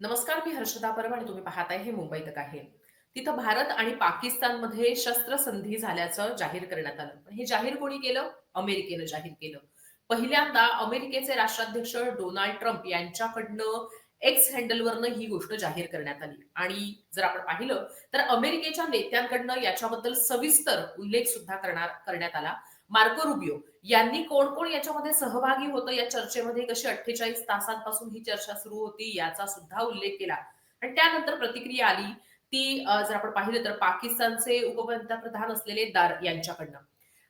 नमस्कार मी हर्षदा परब आणि तुम्ही पाहताय हे मुंबईत आहे तिथं भारत आणि पाकिस्तानमध्ये शस्त्रसंधी झाल्याचं जाहीर करण्यात आलं. पण हे जाहीर कोणी केलं? अमेरिकेनं जाहीर केलं. पहिल्यांदा अमेरिकेचे राष्ट्राध्यक्ष डोनाल्ड ट्रम्प यांच्याकडनं एक्स हँडलवरनं ही गोष्ट जाहीर करण्यात आली. आणि जर आपण पाहिलं तर अमेरिकेच्या नेत्यांकडनं याच्याबद्दल सविस्तर उल्लेख सुद्धा करणार करण्यात आला. मार्को रुबिओ यांनी कोण कोण याच्यामध्ये सहभागी होतं? या चर्चेमध्ये कशी अठ्ठेचाळीस तासांपासून ही चर्चा सुरू होती याचा सुद्धा उल्लेख केला. आणि त्यानंतर प्रतिक्रिया आली. ती जर आपण पाहिलं तर पाकिस्तानचे उपपंतप्रधान असलेले दार यांच्याकडनं.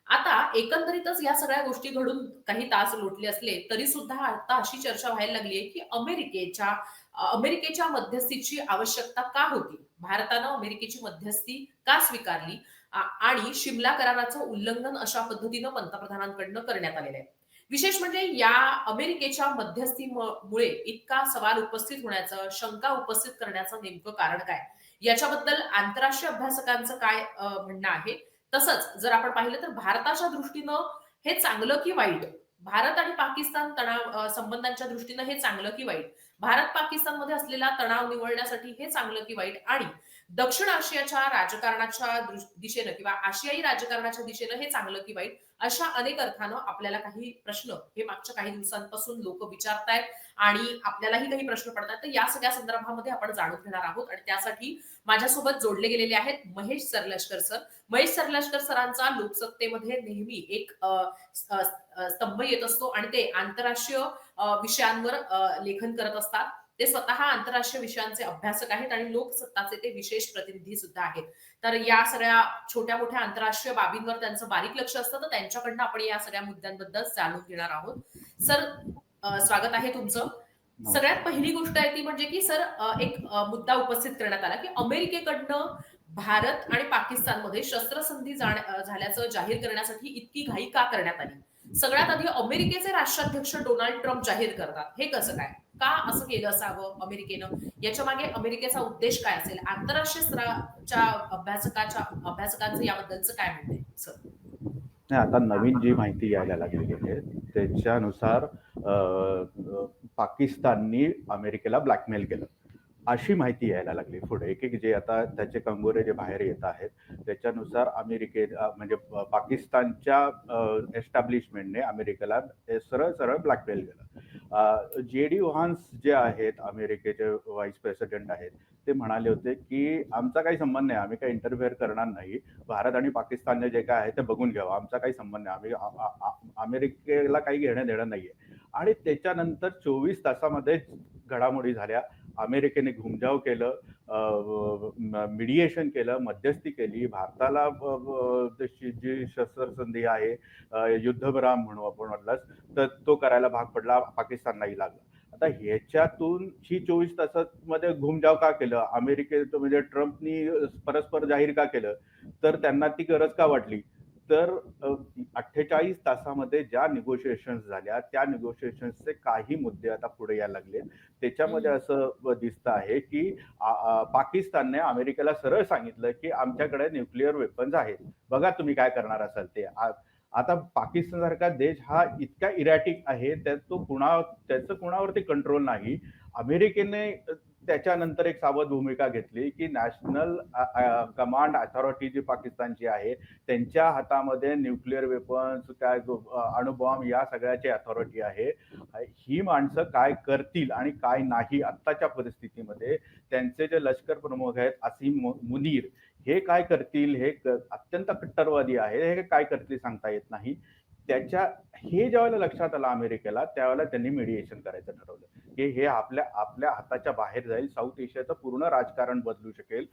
आता एकंदरीतच या सगळ्या गोष्टी घडून काही तास लोटले असले तरी सुद्धा आता अशी चर्चा व्हायला लागली आहे की अमेरिकेच्या अमेरिकेच्या मध्यस्थीची आवश्यकता का होती? भारतानं अमेरिकेची मध्यस्थी का स्वीकारली? आणि शिमला कराराचं उल्लंघन अशा पद्धतीनं पंतप्रधानांकडनं करण्यात आलेलं आहे. विशेष म्हणजे या अमेरिकेच्या मध्यस्थीमुळे इतका सवाल उपस्थित होण्याचं शंका उपस्थित करण्याचं नेमकं कारण काय? याच्याबद्दल आंतरराष्ट्रीय अभ्यासकांचं काय म्हणणं आहे? तसंच जर आपण पाहिलं तर भारताच्या दृष्टीनं हे चांगलं की वाईट? भारत आणि पाकिस्तान तणाव संबंधांच्या दृष्टीनं हे चांगलं की वाईट? भारत पाकिस्तानमध्ये असलेला तणाव निवळण्यासाठी हे चांगलं की वाईट आणि दक्षिण आशियाच्या राजकारणाच्या दिशेनं किंवा आशियाई राजकारणाच्या दिशेनं हे चांगलं की वाईट अशा अनेक अर्थानं आपल्याला काही प्रश्न हे मागच्या काही दिवसांपासून लोक विचारतायत आणि आपल्यालाही काही प्रश्न पडतात. तर या सगळ्या संदर्भामध्ये आपण जाणून घेणार आहोत आणि त्यासाठी माझ्यासोबत जोडले गेलेले आहेत महेश सरलष्कर सर. महेश सरलष्कर सरांचा लोकसत्तेमध्ये नेहमी एक स्तंभ येत असतो आणि ते आंतरराष्ट्रीय विषयांवर लेखन करत असतात. ते स्वतः आंतरराष्ट्रीय विषयांचे अभ्यासक आहेत आणि लोकसत्ताचे ते विशेष प्रतिनिधी सुद्धा आहेत. तर या सगळ्या छोट्या मोठ्या आंतरराष्ट्रीय बाबींवर त्यांचं बारीक लक्ष असतं तर त्यांच्याकडनं आपण या सगळ्या मुद्द्यांबद्दल जाणून घेणार आहोत. सर स्वागत आहे तुमचं. सगळ्यात पहिली गोष्ट आहे ती म्हणजे की सर एक मुद्दा उपस्थित करण्यात आला की अमेरिकेकडनं भारत आणि पाकिस्तानमध्ये शस्त्रसंधी झाल्याचं जाहीर करण्यासाठी इतकी घाई का करण्यात आली? सगळ्यात आधी अमेरिकेचे राष्ट्राध्यक्ष डोनाल्ड ट्रम्प जाहीर करतात. हे कसं काय? का असं केलं असावं अमेरिकेनं? याच्या मागे अमेरिकेचा उद्देश काय असेल? आंतरराष्ट्रीय स्तराच्या अभ्यासकाच्या अभ्यासकांचं याबद्दलचं काय म्हणते सर? नाही आता नवीन जी माहिती यायला लागलेली आहे त्याच्यानुसार पाकिस्ताननी अमेरिकेला ब्लॅकमेल केलं. अशी माहिती यायला लागली पुढे. एक एक जे आता त्याचे कंगोरे जे बाहेर येत आहेत त्याच्यानुसार अमेरिके म्हणजे पाकिस्तानच्या एस्टॅब्लिशमेंटने अमेरिकेला हे सरळ सरळ ब्लॅकमेल केलं. जे डी व्हान्स जे आहेत अमेरिकेचे व्हाईस प्रेसिडेंट आहेत ते म्हणाले होते की आमचा काही संबंध नाही आम्ही काही इंटरफेअर करणार नाही. भारत आणि पाकिस्तानने जे काय आहे ते बघून घ्यावं. आमचा काही संबंध नाही. आम्ही अमेरिकेला काही घेणं देणं नाहीये. आणि त्याच्यानंतर चोवीस तासामध्ये घडामोडी झाल्या. अमेरिकेने घुमजाव केलं मिडिएशन केलं मध्यस्थी केली. भारताला तशी जी शस्त्रसंधी आहे युद्धविराम म्हणू आपण म्हटलंच तर तो करायला भाग पडला पाकिस्तानलाही लागला. आता ह्याच्यातून ही चोवीस तासामध्ये घुमजाव का केलं? अमेरिकेत म्हणजे ट्रम्पनी परस्पर जाहीर का केलं? तर त्यांना ती गरज का वाटली? तर अठ्ठेचाळीस तासामध्ये ज्या निगोशिएशन्स झाल्या त्या निगोशिएशन्सचे काही मुद्दे आता पुढे यायला लागले त्याच्यामध्ये असं दिसतं आहे की पाकिस्तानने अमेरिकेला सरळ सांगितलं की आमच्याकडे न्यूक्लिअर वेपन्स आहेत. बघा तुम्ही काय करणार असाल ते. आ- आता पाकिस्तान सारखा देश हा इतका इरॅटिक आहे त्यात तो कुणा त्याचं कुणावरती कंट्रोल नाही. अमेरिकेने त्याच्यानंतर एक सावध भूमिका घेतली की नॅशनल कमांड अथॉरिटी जी पाकिस्तानची आहे त्यांच्या हातामध्ये न्यूक्लिअर वेपन्स काय अणुबॉम्ब या सगळ्याची अथॉरिटी आहे. ही माणसं काय करतील आणि काय नाही आत्ताच्या परिस्थितीमध्ये त्यांचे जे लष्कर प्रमुख आहेत असीम मु- मुनीर हे काय करतील? हे क- अत्यंत कट्टरवादी आहे. हे काय करतील सांगता येत नाही. त्याच्या हे ज्यावेळेला लक्षात आलं अमेरिकेला त्यावेळेला त्यांनी मिडिएशन करायचं ठरवलं. की हे आपल्या आपल्या हाताच्या बाहेर जाईल. साऊथ एशियाचं पूर्ण राजकारण बदलू शकेल.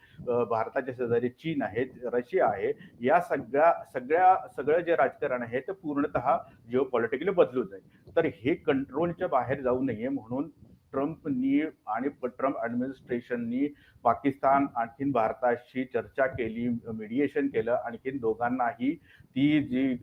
भारताच्या शेजारी चीन आहे रशिया आहे. या सगळ्या सगळ्या सगळं जे राजकारण आहे ते पूर्णतः जिओ पॉलिटिकली बदलून जाईल. तर हे कंट्रोलच्या बाहेर जाऊ नये म्हणून ट्रम्पनी आणि ट्रम्प ॲडमिनिस्ट्रेशननी पाकिस्तान आणखीन भारताशी चर्चा केली मिडिएशन केलं. आणखीन दोघांनाही ती जी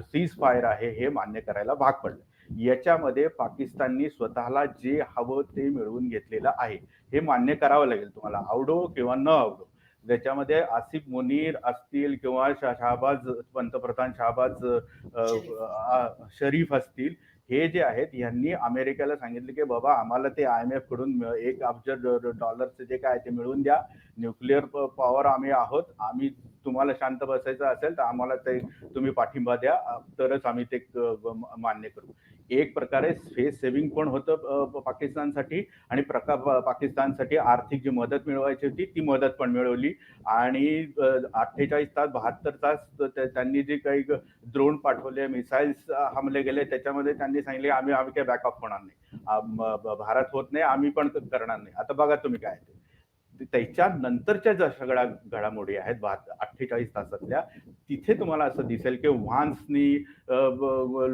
सीज फायर आहे हे मान्य करायला भाग पडलं. याच्यामध्ये पाकिस्ताननी स्वतःला जे हवं ते मिळवून घेतलेलं आहे. हे मान्य करावं लागेल तुम्हाला. आवडो किंवा न आवडो. ज्याच्यामध्ये आसिफ मुनीर असतील किंवा शा- शहाबाज पंतप्रधान शहाबाज शरीफ असतील हे जे आहेत यांनी अमेरिकेला सांगितले की बाबा आम्हाला ते आय एम एफकडून एक अब्ज डॉलरचे जे काय ते मिळवून द्या. न्यूक्लिअर पॉवर आम्ही आहोत. आम्ही तुम्हाला शांत बसायचं असेल तर आम्हाला ते तुम्ही पाठिंबा द्या. तरच आम्ही ते मान्य करू. एक प्रकारे फेस सेव्हिंग पण होतं पाकिस्तानसाठी आणि प्रका पाकिस्तानसाठी आर्थिक जी मदत मिळवायची होती ती मदत पण मिळवली. आणि अठ्ठेचाळीस तास बहात्तर तास त्यांनी जे काही द्रोण पाठवले मिसाईल्स हमले गेले त्याच्यामध्ये त्यांनी सांगितले आम्ही आम्ही काही बॅकअप होणार नाही. भारत होत नाही आम्ही पण करणार नाही. आता बघा तुम्ही काय ते. त्याच्या नंतरच्या ज्या सगळ्या घडामोडी आहेत अठ्ठेचाळीस तासातल्या तिथे तुम्हाला असं दिसेल की व्हान्सनी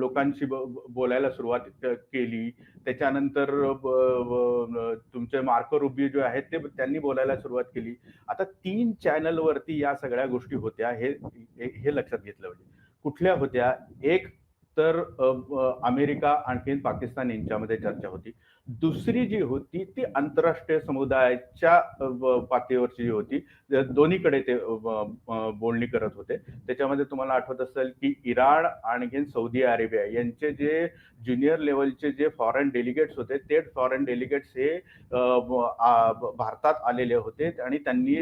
लोकांशी ब- ब- बोलायला सुरुवात केली. त्याच्यानंतर ब- तुमचे मार्को रुबी जे आहेत ते त्यांनी बोलायला सुरुवात केली. आता तीन चॅनलवरती या सगळ्या गोष्टी होत्या हे हे हे लक्षात घेतलं पाहिजे. कुठल्या होत्या? एक तर अमेरिका आणखीन पाकिस्तान यांच्यामध्ये चर्चा होती. दुसरी जी होती ती आंतरराष्ट्रीय समुदायाच्या पातळीवरची जी होती दोन्हीकडे ते बोलणी करत होते. त्याच्यामध्ये तुम्हाला आठवत असेल की इराण आणखीन सौदी अरेबिया यांचे जे ज्युनियर लेवलचे जे फॉरेन डेलिगेट्स होते ते फॉरेन डेलिगेट्स हे भारतात आलेले होते आणि त्यांनी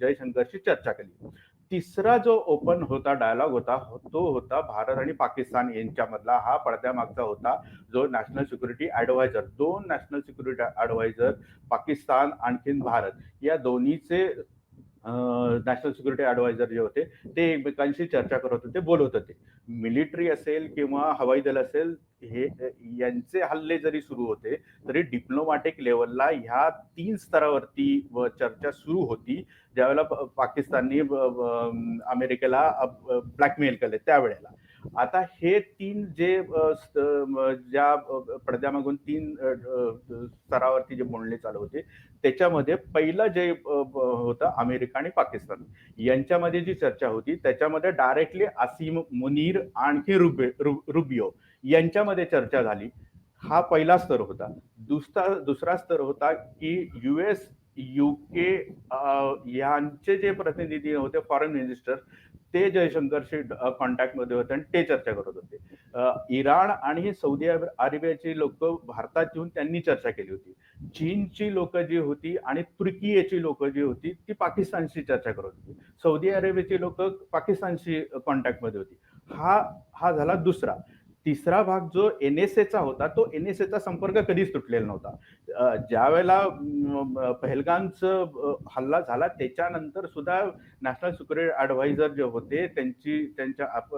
जयशंकरशी चर्चा केली. तिसरा जो ओपन होता डायलॉग होता तो होता भारत आणि पाकिस्तान यांच्यामधला. हा पडद्यामागचा होता जो नॅशनल सिक्युरिटी ऍडवायझर दोन नॅशनल सिक्युरिटी ऍडवायझर पाकिस्तान आणखीन भारत. या दोन्हीचे नॅशनल सिक्युरिटी ॲडवायझर जे होते ते एकमेकांशी चर्चा करत होते बोलत होते. मिलिटरी असेल किंवा हवाई दल असेल हे यांचे हल्ले जरी सुरू होते तरी डिप्लोमॅटिक लेवलला ह्या तीन स्तरावरती चर्चा सुरू होती. ज्यावेळेला पाकिस्ताननी अमेरिकेला ब्लॅकमेल केले त्यावेळेला. आता हे तीन जे ज्या पडद्यामागून तीन स्तरावरती जे बोलणे चालू होते त्याच्यामध्ये पहिलं जे होतं अमेरिका आणि पाकिस्तान. यांच्यामध्ये जी चर्चा होती त्याच्यामध्ये डायरेक्टली असीम मुनीर आणखी रुबे रु- रुबियो यांच्यामध्ये चर्चा झाली. हा पहिला स्तर होता. दुसरा दुसरा स्तर होता की युएस युके यांचे जे प्रतिनिधी होते फॉरेन मिनिस्टर ते जयशंकरशी कॉन्टॅक्टमध्ये होते आणि ते चर्चा करत होते. इराण आणि सौदी अरेबियाची लोक भारतात येऊन त्यांनी चर्चा केली होती. चीनची लोक जी होती आणि तुर्कीची लोक जी होती ती पाकिस्तानशी चर्चा करत होती. सौदी अरेबियाची लोक पाकिस्तानशी कॉन्टॅक्टमध्ये होती. हा हा झाला दुसरा. तिसरा भाग जो एन एस एचा होता तो एन एस एचा संपर्क कधीच तुटलेला नव्हता. ज्या वेळेला पहलगामचं हल्ला झाला त्याच्यानंतर सुद्धा नॅशनल सिक्युरिटी ॲडवायझर जे होते त्यांची त्यांच्या आप-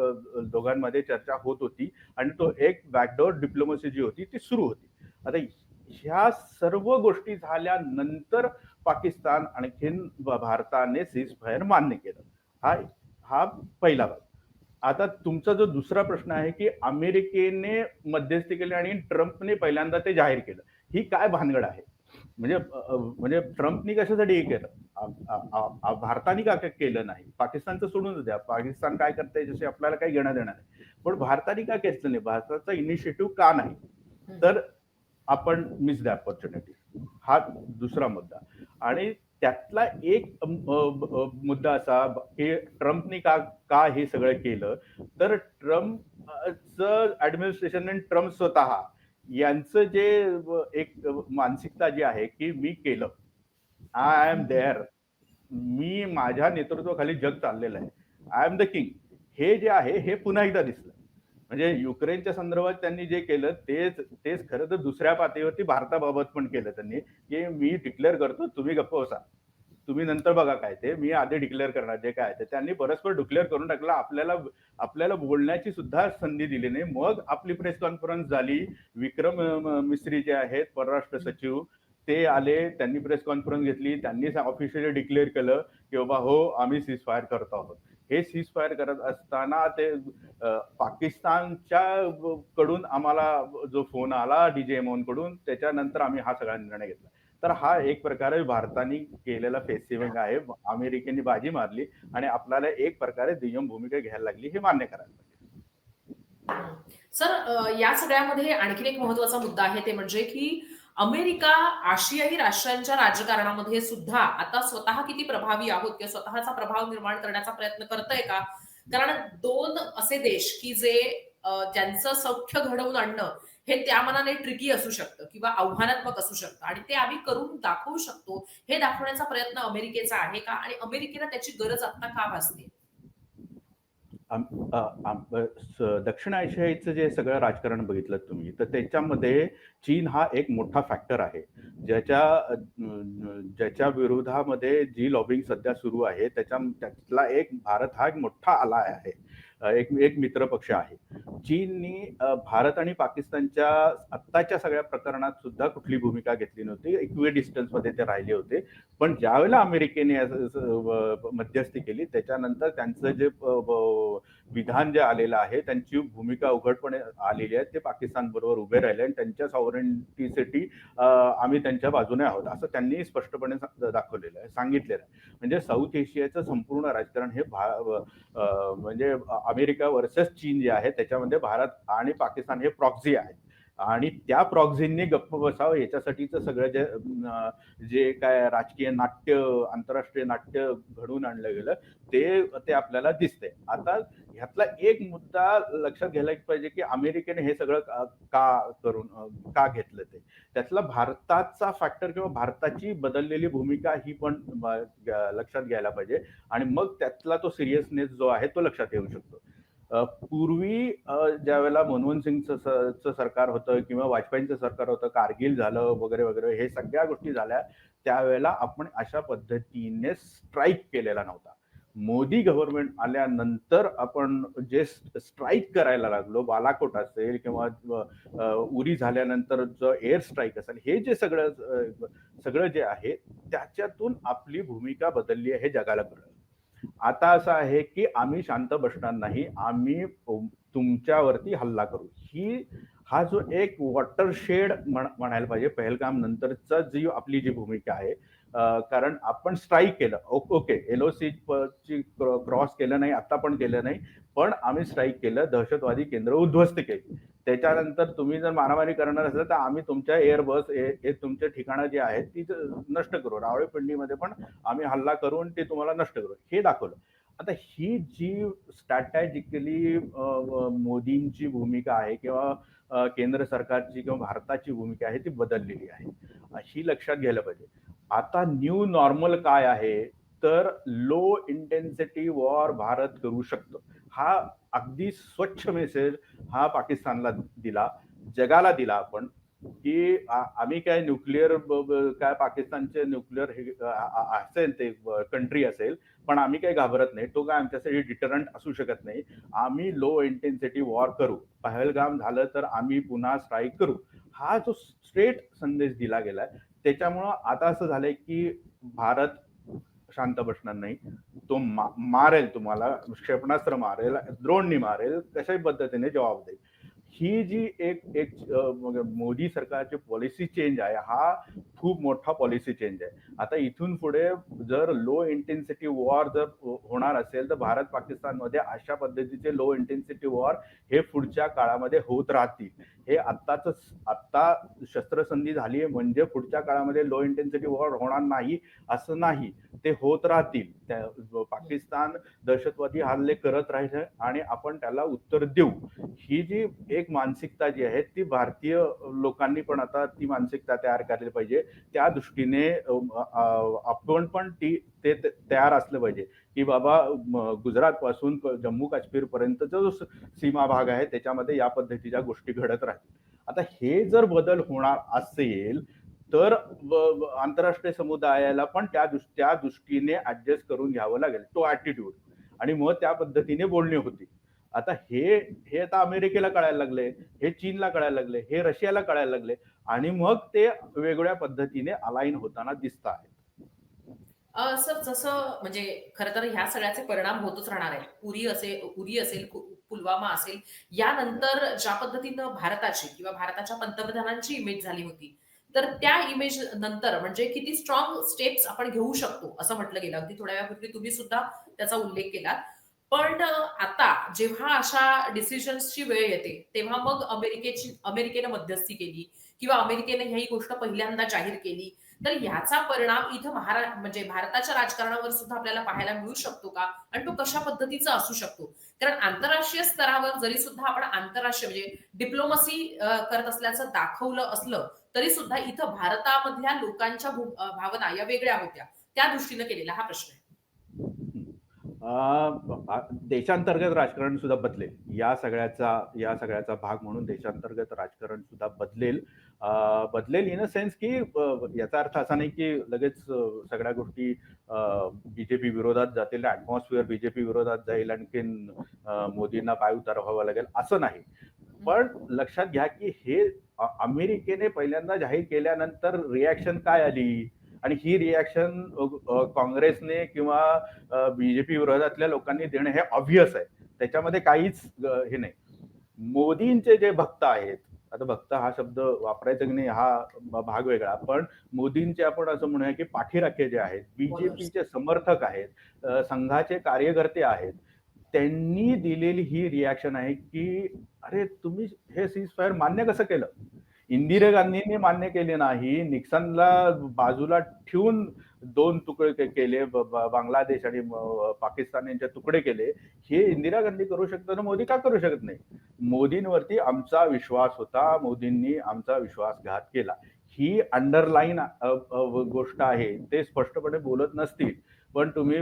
दोघांमध्ये चर्चा होत होती आणि तो एक बॅकडोर डिप्लोमसी जी होती ती सुरू होती. आता ह्या सर्व गोष्टी झाल्यानंतर पाकिस्तान आणखीन भारताने सीज फायर मान्य केलं. हा हा पहिला भाग. आता तुमचा जो दुसरा प्रश्न आहे की अमेरिकेने मध्यस्थी केली आणि ट्रम्पने पहिल्यांदा ते जाहीर केलं ही काय भानगड आहे? म्हणजे म्हणजे ट्रम्पनी कशासाठी हे केलं? भारताने का काय केलं नाही? पाकिस्तानचं सोडून द्या. पाकिस्तान काय करते याच्याशी आपल्याला काही घेणं देणार नाही. पण भारताने का केलं नाही? भारताचा इनिशिएटिव्ह का नाही? तर आपण मिस द ऑपॉर्च्युनिटी हा दुसरा मुद्दा. आणि त्यातला एक मुद्दा असा हे की ट्रम्पनी का का हे सगळं केलं? तर ट्रम्पचं ऍडमिनिस्ट्रेशन आणि ट्रम्प स्वतः यांचं जे एक मानसिकता जी आहे की मी केलं. आय एम देअर मी माझ्या नेतृत्वाखाली जग चाललेलं आहे. आय एम द किंग हे जे आहे हे पुन्हा एकदा दिसलं. म्हणजे युक्रेनच्या संदर्भात त्यांनी जे केलं तेच तेच खरं तर दुसऱ्या पातळीवरती भारताबाबत पण केलं त्यांनी की मी डिक्लेअर करतो तुम्ही गप्प बसा. तुम्ही नंतर बघा काय ते मी आधी डिक्लेअर करणार जे काय ते. त्यांनी परस्पर डिक्लेअर करून टाकलं आपल्याला आपल्याला बोलण्याची सुद्धा संधी दिली नाही. मग आपली प्रेस कॉन्फरन्स झाली विक्रम मिस्त्री जे आहेत परराष्ट्र सचिव ते आले त्यांनी प्रेस कॉन्फरन्स घेतली त्यांनी ऑफिशियली डिक्लेअर केलं की बाबा हो आम्ही सीज फायर करतो आहोत. हे सीज फायर करत असताना ते पाकिस्तानच्या कडून आम्हाला जो फोन आला डीजे कडून त्याच्यानंतर आम्ही हा सगळा निर्णय घेतला. तर हा एक प्रकारे भारताने केलेला फेसिविंग आहे. अमेरिकेने बाजी मारली आणि आपल्याला एक प्रकारे दुय्यम भूमिका घ्यायला लागली हे मान्य करायला सर या सगळ्यामध्ये आणखीन एक महत्त्वाचा मुद्दा आहे ते म्हणजे की अमेरिका आशियाई राष्ट्रांच्या राजकारणामध्ये सुद्धा आता स्वतः किती प्रभावी आहोत किंवा स्वतःचा प्रभाव निर्माण करण्याचा प्रयत्न करतय का? कारण दोन असे देश की जे त्यांचं ज्यांचं सौख्य घडवून आणणं हे त्या मनाने ट्रिकी असू शकतं किंवा आव्हानात्मक असू शकतं. आणि ते आम्ही करून दाखवू शकतो. हे दाखवण्याचा प्रयत्न अमेरिकेचा आहे का? आणि अमेरिकेला त्याची गरज आता का भासते? दक्षिण आशियाचं जे सगळं राजकारण बघितलं तुम्ही तर त्याच्यामध्ये चीन हा एक मोठा फॅक्टर आहे. ज्याच्या ज्याच्या विरोधामध्ये जी लॉबिंग सध्या सुरू आहे त्याच्या त्यातला एक भारत हा एक मोठा आला आहे. एक एक मित्र पक्ष आहे. चीननी भारत आणि पाकिस्तानच्या आत्ताच्या सगळ्या प्रकरणात सुद्धा कुठली भूमिका घेतली नव्हती. इक्वे डिस्टन्समध्ये ते राहिले होते. पण ज्यावेळेला अमेरिकेने मध्यस्थी केली त्याच्यानंतर त्यांचं जे विधान जे आलेलं आहे त्यांची भूमिका उघडपणे आलेली आहे ते पाकिस्तान बरोबर उभे राहिले आणि त्यांच्या सॉव्हरेंटीसाठी आम्ही त्यांच्या बाजूने आहोत असं त्यांनी स्पष्टपणे दाखवलेलं आहे सांगितलेलं आहे. म्हणजे साऊथ एशियाचं संपूर्ण राजकारण हे भा म्हणजे अमेरिका वर्सेस चीन जे आहे त्याच्यामध्ये भारत आणि पाकिस्तान हे प्रॉक्झी आहे आणि त्या प्रॉक्झींनी गप्प बसावं याच्यासाठीचं सगळं जे जे काय राजकीय नाट्य आंतरराष्ट्रीय नाट्य घडवून आणलं गेलं ते ते आपल्याला दिसते आता ह्यातला एक मुद्दा लक्षात घ्यायला पाहिजे की अमेरिकेने हे सगळं का का करून का घेतलं ते? त्यातला भारताचा फॅक्टर किंवा भारताची बदललेली भूमिका ही पण लक्षात घ्यायला पाहिजे. आणि मग त्यातला तो सिरियसनेस जो आहे तो लक्षात येऊ शकतो. पूर्वी ज्या वेळेला मनमोहन सिंगचं सरकार होतं किंवा वाजपेयींचं सरकार होतं कारगिल झालं वगैरे वगैरे हे सगळ्या गोष्टी झाल्या त्यावेळेला आपण अशा पद्धतीने स्ट्राईक केलेला नव्हता. मोदी गव्हर्नमेंट आल्यानंतर आपण जे स्ट्राईक करायला लागलो बालाकोट असेल किंवा उरी झाल्यानंतर जो एअर स्ट्राईक असेल हे जे सगळं सगळं जे आहे त्याच्यातून आपली भूमिका बदलली आहे हे जगाला कळलं. आता असं आहे की आम्ही शांत बसणार नाही आम्ही तुमच्यावरती हल्ला करू. ही हा जो एक वॉटरशेड म्हणायला पाहिजे पहलगाम नंतरचा जी आपली जी भूमिका आहे कारण आपण स्ट्राईक केलं. ओके एलओसी ची क्रॉस केलं नाही आता पण केलं नाही पण आम्ही स्ट्राईक केलं दहशतवादी केंद्र उद्ध्वस्त केली. त्याच्यानंतर तुम्ही जर मारामारी करणार असाल तर आम्ही तुमच्या एअर बस हे तुमच्या ठिकाणं जी आहेत ती नष्ट करू. रावळपिंडीमध्ये पण आम्ही हल्ला करून ते तुम्हाला नष्ट करू. हे दाखवलं. आता ही जी स्ट्रॅटॅजिकली मोदींची भूमिका आहे किंवा केंद्र सरकारची किंवा भारताची भूमिका आहे ती बदललेली आहे. ही लक्षात घ्यायला पाहिजे. आता न्यू नॉर्मल काय आहे? तर लो इंटेन्सिटी वॉर भारत करू शकतो. हा अगदी स्वच्छ मेसेज हा पाकिस्तानला दिला जगाला दिला. आपण की आम्ही काय न्यूक्लिअर काय पाकिस्तानचे न्यूक्लिअर हे असेल ते कंट्री असेल पण आम्ही काही घाबरत नाही. तो काय आमच्यासाठी डिटरंट असू शकत नाही. आम्ही लो इंटेन्सिटी वॉर करू. पहलगाम झालं तर आम्ही पुन्हा स्ट्राईक करू. हा जो स्ट्रेट संदेश दिला गेलाय त्याच्यामुळं आता असं झालंय की भारत शांत बसणार नाही. तो मा- मारेल तुम्हाला क्षेपणास्त्र मारेल द्रोणनी मारेल कशाही पद्धतीने जबाब देईल. ही जी एक एक मोदी सरकारची पॉलिसी चेंज आहे हा खूप मोठा पॉलिसी चेंज आहे. आता इथून पुढे जर लो इंटेन्सिटी वॉर जर होणार असेल तर भारत पाकिस्तानमध्ये अशा पद्धतीचे लो इंटेन्सिटी वॉर हे पुढच्या काळामध्ये होत राहतील. हे आत्ताच आत्ता शस्त्रसंधी झाली आहे म्हणजे पुढच्या काळामध्ये लो इंटेन्सिटी वॉर होणार नाही असं नाही. ते होत राहतील. त्या- पाकिस्तान दहशतवादी हल्ले करत राहिले आणि आपण त्याला उत्तर देऊ. ही जी एक मानसिकता जी आहे ती भारतीय लोकांनी पण आता ती मानसिकता तयार करायला पाहिजे. त्या दृष्टीने आपण पण ती ते तयार असलं पाहिजे. की बाबा गुजरात पासून जम्मू काश्मीर पर्यंतचा जो सीमा भाग आहे त्याच्यामध्ये या पद्धतीच्या गोष्टी घडत राहतील. आता हे जर बदल होणार असेल तर आंतरराष्ट्रीय समुदायाला पण त्या त्या दृष्टीने ऍडजस्ट करून घ्यावं लागेल. तो ऍटिट्यूड आणि मग त्या पद्धतीने बोलणी होती. आता हे हे आता अमेरिकेला कळायला लागले हे चीनला कळायला लागले हे रशियाला कळायला लागले आणि मग ते वेगवेगळ्या पद्धतीने अलाईन होताना दिसत आहेत. सर जसं म्हणजे खर तर ह्या सगळ्याचे परिणाम होतच राहणार आहे उरी असेल उरी असेल पुलवामा असेल यानंतर ज्या पद्धतीनं भारताची किंवा भारताच्या पंतप्रधानांची इमेज झाली होती तर त्या इमेज नंतर म्हणजे किती स्ट्रॉंग स्टेप्स आपण घेऊ शकतो असं म्हटलं गेलं. अगदी थोड्या वेळापूर्वी तुम्ही सुद्धा त्याचा उल्लेख केला पण आता जेव्हा अशा डिसिजन्सची वेळ येते तेव्हा मग अमेरिकेची अमेरिकेनं मध्यस्थी केली किंवा अमेरिकेने ही गोष्ट पहिल्यांदा जाहीर केली तर ह्याचा परिणाम इथं महारा म्हणजे भारताच्या राजकारणावर सुद्धा आपल्याला पाहायला मिळू शकतो का? आणि तो कशा पद्धतीचा असू शकतो? कारण आंतरराष्ट्रीय स्तरावर जरी सुद्धा आपण आंतरराष्ट्रीय म्हणजे डिप्लोमसी करत असल्याचं दाखवलं असलं तरी सुद्धा इथं भारतामधल्या लोकांच्या भू- भावना या वेगळ्या होत्या. त्या दृष्टीने केलेला हा प्रश्न आहे. देशांतर्गत राजकारण सुद्धा बदलेल. या सगळ्याचा या सगळ्याचा भाग म्हणून देशांतर्गत राजकारण सुद्धा बदलेल. बदलेल इन अ सेन्स की याचा अर्थ असा नाही की लगेच सगळ्या गोष्टी बीजेपी विरोधात जातील ऍटमॉस्फिअर बीजेपी विरोधात जाईल आणखीन मोदींना पाय उतार व्हावा लागेल असं नाही. पण लक्षात घ्या की हे अमेरिकेने पहिल्यांदा जाहीर केल्यानंतर रिॲक्शन काय आली? आणि ही रिॲक्शन काँग्रेसने किंवा बीजेपी विरोधातल्या लोकांनी देणं हे ऑब्व्हियस आहे. त्याच्यामध्ये काहीच हे नाही. मोदींचे जे भक्त आहेत आता भक्त हा शब्द वापरायचा की नाही हा भाग वेगळा पण मोदींचे आपण असं म्हणूया की पाठीराखे जे आहेत बीजेपीचे समर्थक आहेत संघाचे कार्यकर्ते आहेत त्यांनी दिलेली ही रिॲक्शन आहे की अरे तुम्ही हे सीज फायर मान्य कसं केलं? इंदिरा गांधींनी मान्य केले नाही. निक्सनला बाजूला ठेवून दोन तुकडे केले बांगलादेश आणि पाकिस्तान यांच्या तुकडे केले. हे इंदिरा गांधी करू शकतात मोदी का करू शकत नाही? मोदींवरती आमचा विश्वास होता. मोदींनी आमचा विश्वासघात केला. ही अंडरलाईन गोष्ट आहे. ते स्पष्टपणे बोलत नसतील. पण तुम्ही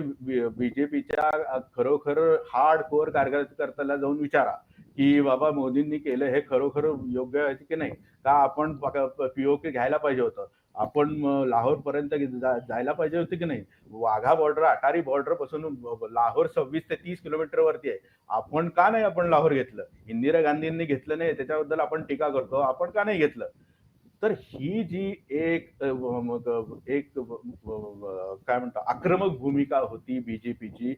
बीजेपीच्या खरोखर हार्ड कोर कार्यकर्त्याला जाऊन विचारा. की बाबा मोदींनी केलं हे खरोखर योग्य आहे की नाही? का आपण पीओके घ्यायला पाहिजे होतं? आपण लाहोर पर्यंत जायला पाहिजे होते की नाही? वाघा बॉर्डर अटारी बॉर्डरपासून लाहोर सव्वीस ते तीस किलोमीटर वरती आहे. आपण का नाही आपण लाहोर घेतलं? इंदिरा गांधींनी घेतलं नाही त्याच्याबद्दल आपण टीका करतो. आपण का नाही घेतलं? तर ही जी एक एक काय म्हणतो आक्रमक भूमिका होती बीजेपीची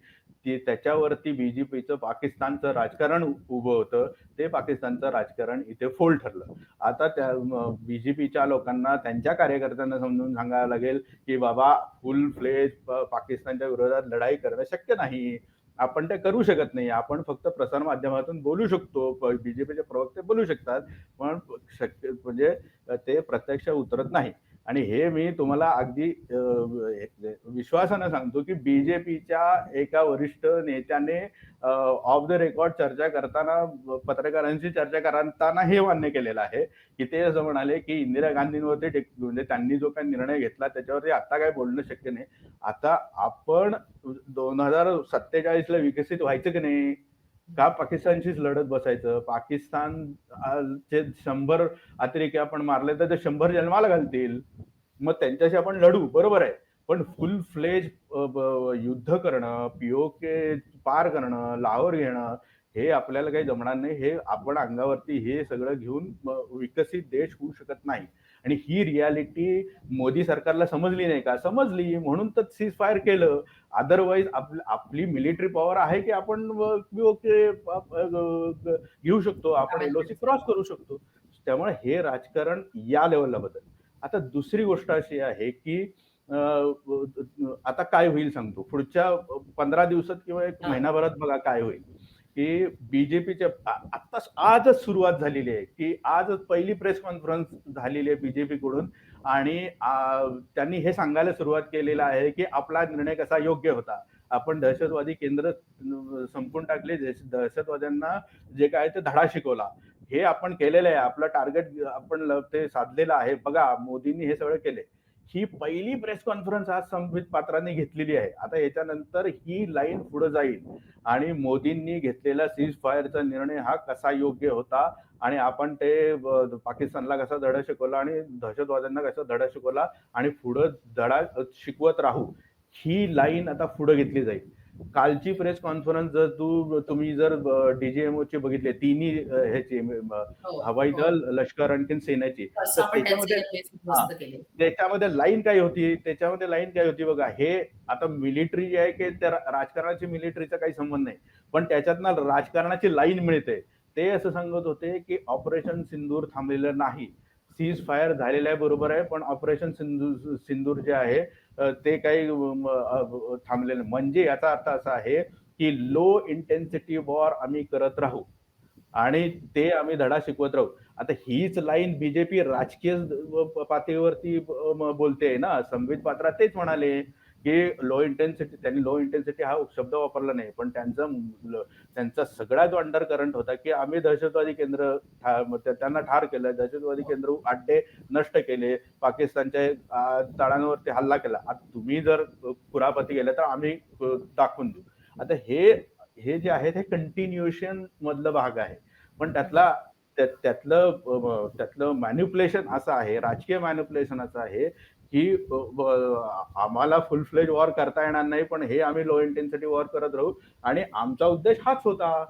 ती त्याच्यावरती बीजेपीचं पाकिस्तानचं राजकारण उभं होतं ते पाकिस्तानचं राजकारण इथे फोल ठरलं. आता त्या बीजेपीच्या लोकांना त्यांच्या कार्यकर्त्यांना समजून सांगायला लागेल की बाबा फुल फ्लेज पाकिस्तानच्या विरोधात लढाई करणं शक्य नाही. आपण ते करू शकत नाही. आपण फक्त प्रसार माध्यमातून बोलू शकतो. बीजेपीचे प्रवक्ते बोलू शकतात. पण शक्य म्हणजे ते प्रत्यक्ष उतरत नाही. आणि हे मी तुम्हाला अगदी विश्वासानं सांगतो की बीजेपीच्या एका वरिष्ठ नेत्याने ऑफ द रेकॉर्ड चर्चा करताना पत्रकारांशी चर्चा करताना हे मान्य केलेलं आहे की ते असं म्हणाले की इंदिरा गांधींवरती म्हणजे त्यांनी जो काही निर्णय घेतला त्याच्यावरती आता काय बोलणं शक्य नाही. आता आपण दोन हजार सत्तेचाळीस ला विकसित व्हायचं की नाही? का पाकिस्तानशीच लढत बसायचं? पाकिस्तान चे शंभर अतिरेकी आपण मारले तर ते शंभर जन्माला घालतील. मग त्यांच्याशी आपण लढू बरोबर आहे. पण फुल फ्लेज युद्ध करणं पीओके पार करणं लाहोर घेणं हे आपल्याला काही जमणार नाही. हे आपण अंगावरती हे सगळं घेऊन विकसित देश होऊ शकत नाही. आणि ही रियालिटी मोदी सरकारला समजली नाही का? समजली. म्हणून तर सीज फायर केलं अदरवाईज आपली मिलिटरी पॉवर आहे की आपण घेऊ शकतो. आपण एलओसी क्रॉस करू शकतो. त्यामुळे हे राजकारण या लेवलला बदल. आता दुसरी गोष्ट अशी आहे की आता काय होईल सांगतो. पुढच्या पंधरा दिवसात किंवा एक महिनाभरात बघा काय होईल. की बीजेपीच्या आता आजच सुरुवात झालेली आहे की आजच पहिली प्रेस कॉन्फरन्स झालेली आहे बीजेपी कडून आणि त्यांनी हे सांगायला सुरुवात केलेलं आहे की आपला निर्णय कसा योग्य होता. आपण दहशतवादी केंद्र संपून टाकले दहशतवाद्यांना जे काय ते धडा शिकवला. हे आपण केलेलं आहे आपलं टार्गेट आपण ते साधलेलं आहे. बघा मोदींनी हे सगळं केले ही पहिली प्रेस कॉन्फरन्स आज संबित पात्रांनी घेतलेली आहे. आता याच्यानंतर ही लाईन पुढे जाईल. आणि मोदींनी घेतलेला सीज फायरचा निर्णय हा कसा योग्य होता? आणि आपण ते पाकिस्तानला कसा धडा शिकवला? आणि दहशतवाद्यांना कसा धडा शिकवला? आणि पुढं धडा शिकवत राहू. ही लाईन आता पुढे घेतली जाईल. कालची प्रेस कॉन्फरन्स जर तू तुम्ही जर डीजीएमओ ची बघितली तिन्ही ह्याची हवाई दल लष्कर आणखी सेनेची. त्याच्यामध्ये लाईन काय होती? त्याच्यामध्ये लाईन काय होती बघा हे आता मिलिटरी जे आहे की त्या राजकारणाची मिलिटरीचा काही संबंध नाही. पण त्याच्यातनं राजकारणाची लाईन मिळते. ते असं सांगत होते की ऑपरेशन सिंदूर थांबलेलं नाही. सीज फायर झालेलं आहे बरोबर आहे पण ऑपरेशन सिंदूर सिंदूर जे आहे ते काही थांबलेलं म्हणजे याचा अर्थ असा आहे की लो इंटेन्सिटी वॉर आम्ही करत राहू आणि ते आम्ही धडा शिकवत राहू. आता हीच लाईन बीजेपी राजकीय पातळीवरती बोलते ना संबित पात्रा तेच म्हणाले की लो इंटेन्सिटी त्यांनी लो इंटेन्सिटी हा शब्द वापरला नाही पण त्यांचा त्यांचा सगळा जो अंडर करंट होता की आम्ही दहशतवादी केंद्र त्यांना ठार केलं दहशतवादी केंद्र अड्डे नष्ट केले पाकिस्तानच्या तळांवरती हल्ला केला. आता तुम्ही जर कुरापती गेले तर आम्ही दाखवून देऊ. आता हे हे जे आहे ते कंटिन्युएशन मधलं भाग आहे. पण त्यातला त्या- त्यातलं त्यातलं मॅन्युप्युलेशन असं आहे राजकीय मॅन्युप्युलेशन असं आहे की आम्हाला फुल फ्लेज वॉर करता येणार नाही पण हे आम्ही लो इंटेन्सिटी वॉर करत राहू. आणि आमचा उद्देश हाच होता.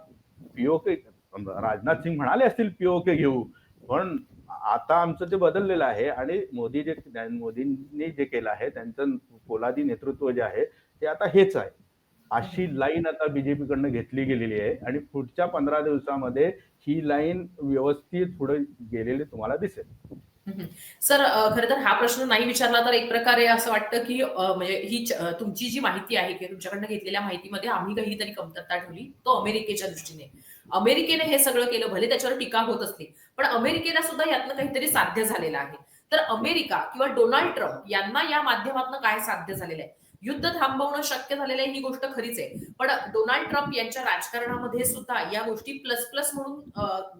पीओके राजनाथ सिंग म्हणाले असतील पीओके घेऊ. पण आता आमचं ते बदललेलं आहे आणि मोदी जे मोदींनी जे केलं आहे त्यांचं पोलादी नेतृत्व जे आहे ते आता हेच आहे. अशी लाईन आता बीजेपीकडनं घेतली गेलेली आहे आणि पुढच्या पंधरा दिवसामध्ये ही लाईन व्यवस्थित पुढे गेलेली तुम्हाला दिसेल. सर खर खरं तर हा प्रश्न नाही विचारला तर एक प्रकारे असं वाटतं की म्हणजे ही तुमची जी माहिती आहे किंवा तुमच्याकडनं घेतलेल्या माहितीमध्ये आम्ही काहीतरी कमतरता ठेवली तो अमेरिकेच्या दृष्टीने. अमेरिकेने हे सगळं केलं भले त्याच्यावर टीका होत असते पण अमेरिकेला सुद्धा यातनं काहीतरी साध्य झालेलं आहे. तर अमेरिका किंवा डोनाल्ड ट्रम्प यांना या माध्यमातून काय साध्य झालेलं आहे? युद्ध थांबवणं शक्य झालेलं आहे ही गोष्ट खरीच आहे. पण डोनाल्ड ट्रम्प यांच्या राजकारणामध्ये सुद्धा या गोष्टी प्लस प्लस म्हणून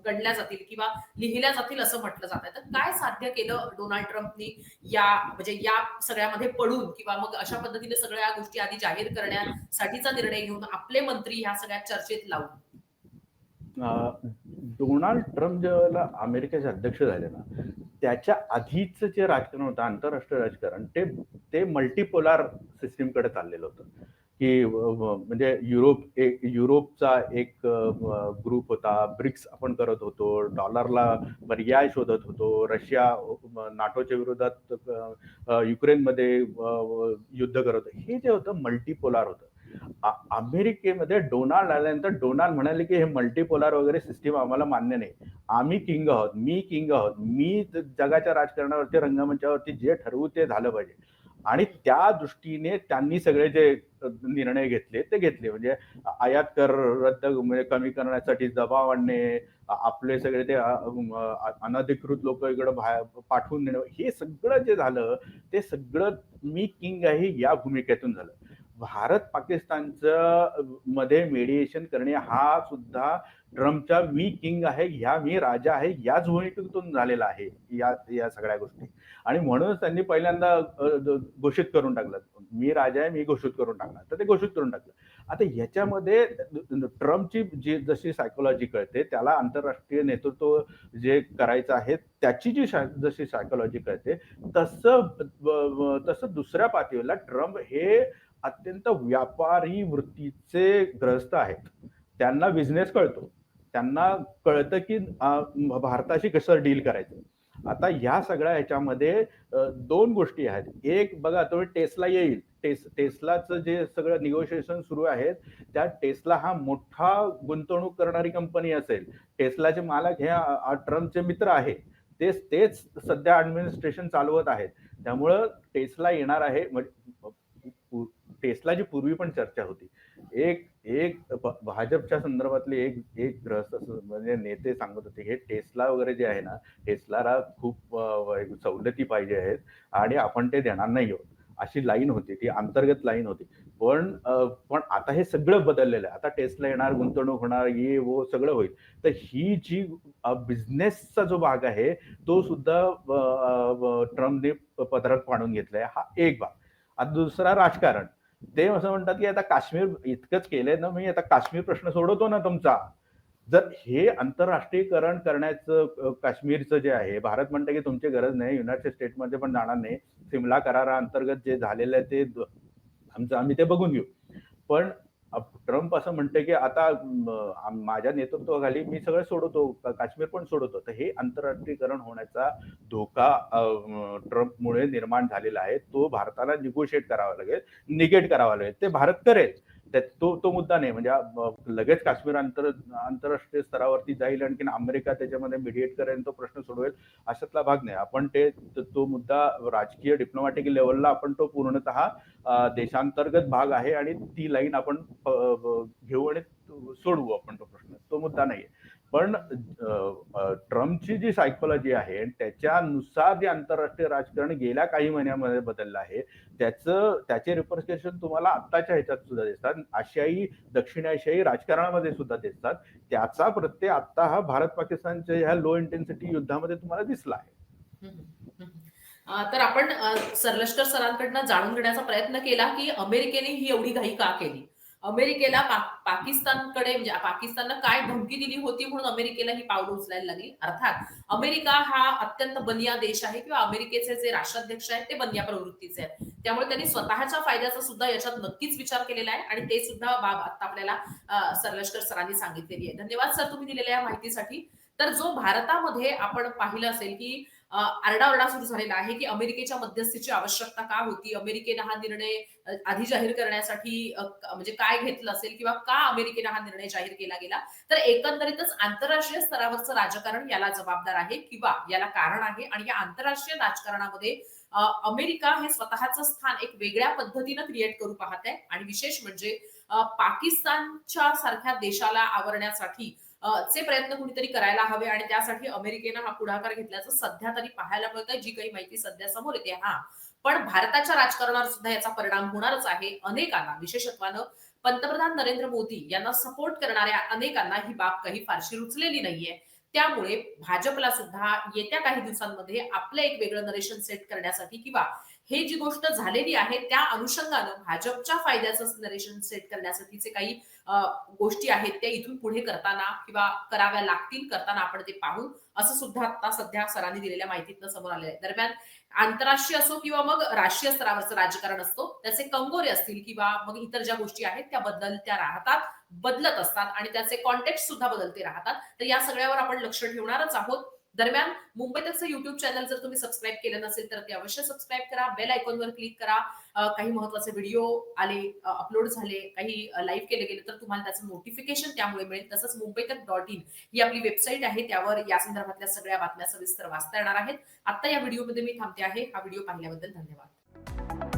गणल्या जातील किंवा लिहिल्या जातील असं म्हटलं जात आहे तर काय साध्य केलं डोनाल्ड ट्रम्पनी या म्हणजे या सगळ्यामध्ये पडून किंवा मग अशा पद्धतीने सगळ्या गोष्टी आधी जाहीर करण्यासाठीचा निर्णय घेऊन आपले मंत्री ह्या सगळ्या चर्चेत लावून डोनाल्ड ट्रम्प जेव्हा अमेरिकेचे अध्यक्ष झाले ना त्याच्या आधीच जे राजकारण होतं आंतरराष्ट्रीय राजकारण ते ते मल्टीपोलार सिस्टीमकडे चाललेलं होतं. की म्हणजे युरोप एक युरोपचा एक ग्रुप होता. ब्रिक्स आपण करत होतो. डॉलरला पर्याय शोधत होतो. रशिया नाटोच्या विरोधात युक्रेनमध्ये युद्ध करत होतं. हे जे होतं मल्टीपोलार होतं. अमेरिकेमध्ये डोनाल्ड आल्यानंतर डोनाल्ड म्हणाले की हे मल्टीपोलार वगैरे सिस्टीम आम्हाला मान्य नाही. आम्ही किंग आहोत मी किंग आहोत मी जगाच्या राजकारणावरती रंगमंचावरती जे ठरवू ते झालं पाहिजे. आणि त्या दृष्टीने त्यांनी सगळे जे निर्णय घेतले ते घेतले. म्हणजे आयात कर रद्द म्हणजे कमी करण्यासाठी दबाव आणणे आपले सगळे ते अनधिकृत लोक इकडे बाहेर पाठवून देणं हे सगळं जे झालं ते सगळं मी किंग आहे या भूमिकेतून झालं. भारत पाकिस्तानचं मध्ये मेडिएशन करणे हा सुद्धा ट्रम्पचा मी किंग आहे ह्या मी राजा आहे याच भूमिकेतून झालेला आहे या या सगळ्या गोष्टी. आणि म्हणूनच त्यांनी पहिल्यांदा घोषित करून टाकलं. मी राजा आहे मी घोषित करून टाकला तर ते घोषित करून टाकलं. आता ह्याच्यामध्ये ट्रम्पची जी जशी सायकोलॉजी कळते त्याला आंतरराष्ट्रीय नेतृत्व जे करायचं आहे त्याची जी जशी सायकोलॉजी कळते तसं तसं दुसऱ्या पातळीला ट्रम्प हे अत्यंत व्यापारी वृत्तीचे ग्रस्त आहेत. त्यांना बिझनेस कळतो. त्यांना कळतं की भारताशी कसं डील करायचं. आता ह्या सगळ्या ह्याच्यामध्ये दोन गोष्टी आहेत. एक बघा तुम्ही टेस्ला येईल. टेस टेस्लाचं जे सगळं निगोशिएशन सुरू आहेत त्या टेस्ला हा मोठा गुंतवणूक करणारी कंपनी असेल. टेस्लाचे मालक हे ट्रम्पचे मित्र आहे तेच तेच सध्या ऍडमिनिस्ट्रेशन चालवत आहेत. त्यामुळं टेस्ला येणार आहे. म्हणजे टेस्लाची पूर्वी पण चर्चा होती. एक एक भाजपच्या संदर्भातले एक एक ग्रस्त म्हणजे नेते सांगत होते हे टेस्ला वगैरे जे आहे ना टेस्लाला खूप सवलती पाहिजे आहेत आणि आपण ते देणार नाही आहोत. अशी लाईन होती ती अंतर्गत लाईन होती. पण पण आता हे सगळं बदललेलं आहे. आता टेस्टला येणार गुंतवणूक होणार ये वो सगळं होईल. तर ही जी बिझनेसचा जो भाग आहे तो सुद्धा ट्रम्पने पदरात पाडून घेतलाय. हा एक भाग. आता दुसरा राजकारण. ते असं म्हणतात की आता काश्मीर इतकंच केलंय ना मी आता काश्मीर प्रश्न सोडवतो ना तुमचा. जर हे आंतरराष्ट्रीयकरण करण्याचं काश्मीरचं जे आहे भारत म्हणतं की तुमची गरज नाही युनायटेड स्टेटमध्ये पण जाणार नाही सिमला करारा अंतर्गत जे झालेलं आहे ते द- आमचं आम्ही ते बघून घेऊ. पण ट्रम्प असं म्हणते की आता माझ्या नेतृत्वाखाली मी सगळं सोडवतो काश्मीर पण सोडवतो तर हे आंतरराष्ट्रीयकरण होण्याचा धोका ट्रम्पमुळे निर्माण झालेला आहे. तो भारताला निगोशिएट करावा लागेल निगेट करावा लागेल. ते भारत करेल. तो तो मुद्दा नाही. म्हणजे लगेच काश्मीर आंतर आंतरराष्ट्रीय स्तरावरती जाईल आणखीन अमेरिका त्याच्यामध्ये मिडिएट करेल तो प्रश्न सोडवेल अशातला भाग नाही. आपण ते तो मुद्दा राजकीय डिप्लोमॅटिक लेवलला आपण तो पूर्णतः देशांतर्गत भाग आहे आणि ती लाईन आपण घेऊ आणि सोडवू आपण तो प्रश्न. तो मुद्दा नाहीये. पण ट्रम्पची जी सायकोलॉजी आहे त्याच्यानुसार जे आंतरराष्ट्रीय राजकारण गेल्या काही महिन्यामध्ये बदललं आहे त्याचं त्याचे रिप्रेसेशन तुम्हाला आत्ताच्या ह्याच्यात सुद्धा दिसतात. आशियाई दक्षिण आशियाई राजकारणामध्ये सुद्धा दिसतात. त्याचा प्रत्यय आता हा भारत पाकिस्तानच्या ह्या लो इंटेन्सिटी युद्धामध्ये तुम्हाला दिसला आहे. तर आपण सरलष्कर सरांकडनं जाणून घेण्याचा प्रयत्न केला की अमेरिकेने ही एवढी घाई का केली? अमेरिकेला पा- पाकिस्तानकडे म्हणजे पाकिस्ताननं काय धमकी दिली होती म्हणून अमेरिकेला ही पावलं उचलायला लागली. अर्थात अमेरिका हा अत्यंत बनिया देश आहे किंवा अमेरिकेचे जे राष्ट्राध्यक्ष आहेत ते बनिया प्रवृत्तीचे आहेत. त्यामुळे त्यांनी स्वतःच्या फायद्याचा सुद्धा याच्यात नक्कीच विचार केलेला आहे आणि ते सुद्धा बाब आता आपल्याला सरलष्कर सरांनी सांगितलेली आहे. धन्यवाद सर तुम्ही दिलेल्या या माहितीसाठी. तर जो भारतामध्ये आपण पाहिलं असेल की आरडाओरडा सुरू झालेला आहे की अमेरिकेच्या मध्यस्थीची आवश्यकता का होती? अमेरिकेनं हा निर्णय आधी जाहीर करण्यासाठी म्हणजे काय घेतलं असेल किंवा का अमेरिकेनं हा निर्णय जाहीर केला गेला? तर एकंदरीतच आंतरराष्ट्रीय स्तरावरचं राजकारण याला जबाबदार आहे किंवा याला कारण आहे आणि या आंतरराष्ट्रीय राजकारणामध्ये अमेरिका हे स्वतःचं स्थान एक वेगळ्या पद्धतीनं क्रिएट करू पाहत आहे. आणि विशेष म्हणजे पाकिस्तानच्या सारख्या देशाला आवरण्यासाठी चे प्रयत्न कुणीतरी करायला हवे आणि त्यासाठी अमेरिकेनं हा पुढाकार घेतल्याचं सध्या तरी पाहायला मिळतंय. जी काही माहिती सध्या समोर येते हा. पण भारताच्या राजकारणावर सुद्धा याचा परिणाम होणारच आहे अनेकांना विशेषत्वानं पंतप्रधान नरेंद्र मोदी यांना सपोर्ट करणाऱ्या अनेकांना ही बाब काही फारशी रुचलेली नाहीये. त्यामुळे भाजपला सुद्धा येत्या काही दिवसांमध्ये आपलं एक वेगळं नरेशन सेट करण्यासाठी किंवा हे जी गोष्ट झालेली आहे त्या अनुषंगानं भाजपच्या फायद्याचं नरेशन सेट करण्यासाठीचे काही गोष्टी आहेत त्या इथून पुढे करताना किंवा कराव्या लागतील करताना आपण ते पाहू. असं सुद्धा आता सध्या सरांनी दिलेल्या माहितीतनं समोर आलेलं आहे. दरम्यान आंतरराष्ट्रीय असो किंवा मग राष्ट्रीय स्तरावरचं राजकारण असतो त्याचे कंगोरे असतील किंवा मग इतर ज्या गोष्टी आहेत त्या बदलत्या राहतात बदलत असतात आणि त्याचे कॉन्टेक्ट सुद्धा बदलते राहतात. तर या सगळ्यावर आपण लक्ष ठेवणारच आहोत. दरम्यान मुंबई तकचं युट्यूब चॅनल जर तुम्ही सबस्क्राईब केलं नसेल तर ते अवश्य सबस्क्राईब करा. बेल आयकॉनवर क्लिक करा. काही महत्त्वाचे व्हिडिओ आले अपलोड झाले काही लाईव्ह केले गेले तर तुम्हाला त्याचं नोटिफिकेशन त्यामुळे मिळेल. तसंच मुंबईतक डॉट इन ही आपली वेबसाईट आहे. त्यावर या संदर्भातल्या सगळ्या बातम्या सविस्तर वाचता येणार आहेत. आता या व्हिडिओमध्ये मी थांबते आहे. हा व्हिडिओ पाहिल्याबद्दल धन्यवाद.